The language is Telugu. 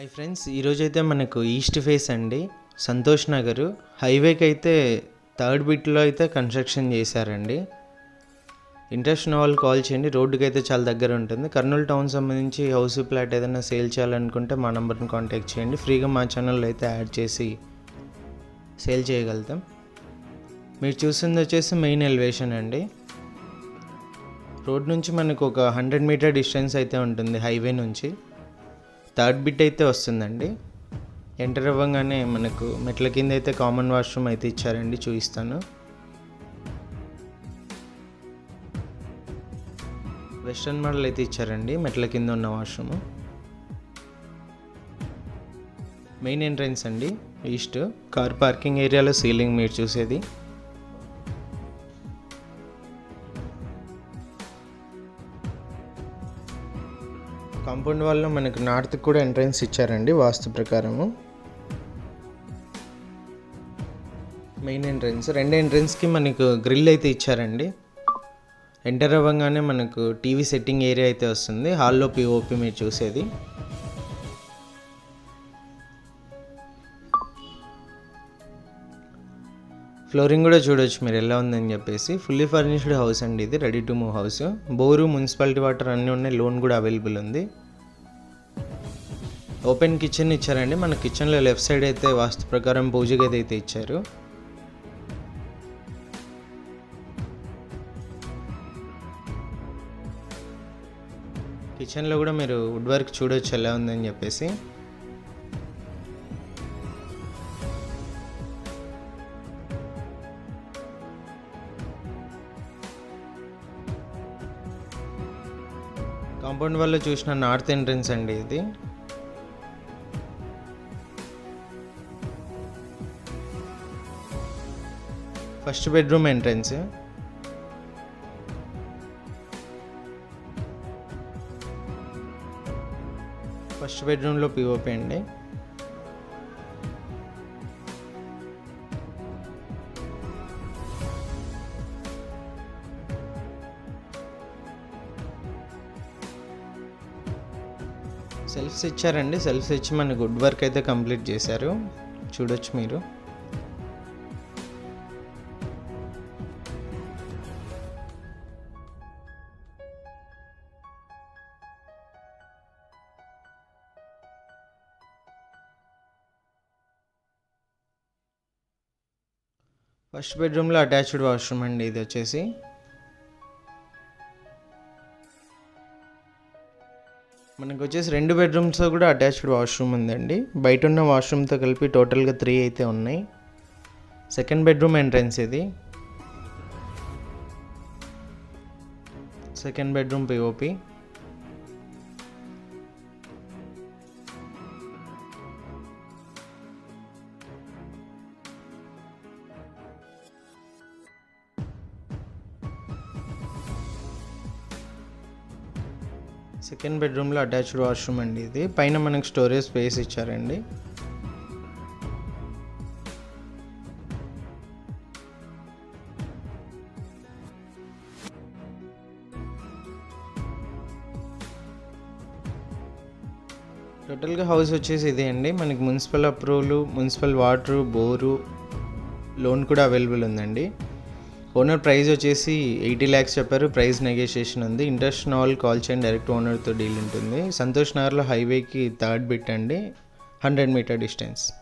హాయ్ ఫ్రెండ్స్ ఈరోజు అయితే మనకు ఈస్ట్ ఫేస్ అండి. సంతోష్ నగర్. హైవేకి అయితే థర్డ్ బిట్లో అయితే కన్స్ట్రక్షన్ చేశారండి. ఇంట్రెస్ట్ ఉన్న వాళ్ళు కాల్ చేయండి. రోడ్డుకి అయితే చాలా దగ్గర ఉంటుంది. కర్నూలు టౌన్ సంబంధించి హౌస్ ప్లాట్ ఏదైనా సేల్ చేయాలనుకుంటే మా నెంబర్ని కాంటాక్ట్ చేయండి. ఫ్రీగా మా ఛానల్లో అయితే యాడ్ చేసి సేల్ చేయగలుగుతాం. మీరు చూసింది వచ్చేసి మెయిన్ ఎలివేషన్ అండి. రోడ్ నుంచి మనకు ఒక హండ్రెడ్ మీటర్ డిస్టెన్స్ అయితే ఉంటుంది హైవే నుంచి. థర్డ్ బిట్ అయితే వస్తుందండి. ఎంటర్ అవ్వగానే మనకు మెట్ల కింద అయితే కామన్ వాష్రూమ్ అయితే ఇచ్చారండి చూపిస్తాను. వెస్ట్రన్ మోడల్ అయితే ఇచ్చారండి మెట్ల కింద ఉన్న వాష్రూమ్ మెయిన్ ఎంట్రన్స్ అండి ఈస్ట్ కార్ పార్కింగ్ ఏరియాలో సీలింగ్ మీరు చూసేది. కాంపౌండ్ వాళ్ళలో మనకు నార్త్ కూడా ఎంట్రన్స్ ఇచ్చారండి వాస్తు ప్రకారము. Main entrance. రెండు ఎంట్రన్స్కి మనకు గ్రిల్ అయితే ఇచ్చారండి. ఎంటర్ అవ్వగానే మనకు టీవీ సెట్టింగ్ ఏరియా అయితే వస్తుంది. హాల్లో పిఓపి మీరు చూసేది. ఫ్లోరింగ్ కూడా చూడొచ్చు మీరు ఎలా ఉందని చెప్పేసి. ఫుల్లీ ఫర్నిష్డ్ హౌస్ అండి ఇది ready to move house bore municipality water అన్నీ ఉన్నాయి లోన్ కూడా అవైలబుల్ ఉంది. ఓపెన్ కిచెన్ ఇచ్చారండి. మన కిచెన్లో లెఫ్ట్ సైడ్ అయితే వాస్తు ప్రకారం పూజ గది అయితే ఇచ్చారు. కిచెన్లో కూడా మీరు వుడ్ వర్క్ చూడొచ్చు ఎలా ఉందని చెప్పేసి. కాంపౌండ్ వల్ల చూసిన నార్త్ ఎంట్రన్స్ అండి ఇది. First bedroom entrance. ఫస్ట్ బెడ్రూమ్లో పిఓపి అండి. సెల్ఫ్స్ ఇచ్చారండి సెల్ఫ్స్ ఇచ్చి మన గుడ్ వర్క్ అయితే కంప్లీట్ చేశారు. చూడొచ్చు మీరు. ఫస్ట్ బెడ్రూమ్లో అటాచ్డ్ వాష్రూమ్ అండి ఇది వచ్చేసి. మనకు వచ్చేసి రెండు బెడ్రూమ్స్లో కూడా అటాచ్డ్ వాష్రూమ్ ఉందండి. బయట ఉన్న వాష్రూమ్తో కలిపి టోటల్గా త్రీ అయితే ఉన్నాయి. సెకండ్ బెడ్రూమ్ ఎంట్రన్స్ ఇది. సెకండ్ బెడ్రూమ్ పిఓపి సెకండ్ బెడ్రూమ్లో అటాచ్డ్ వాష్రూమ్ అండి ఇది. పైన మనకు స్టోరేజ్ స్పేస్ ఇచ్చారండి. టోటల్గా హౌస్ వచ్చేసి ఇదే అండి. మనకి municipal approval municipal water bore loan కూడా అవైలబుల్ ఉందండి. ఓనర్ ప్రైస్ వచ్చేసి ఎయిటీ ల్యాక్స్ చెప్పారు. ప్రైస్ నెగోషియేషన్ ఉంది. ఇంట్రెస్ట్ ఉన్న కాల్ చేయండి డైరెక్ట్ ఓనర్తో డీల్ ఉంటుంది. సంతోష్ నగర్లో హైవేకి థర్డ్ బిట్ అండి. Hundred meter distance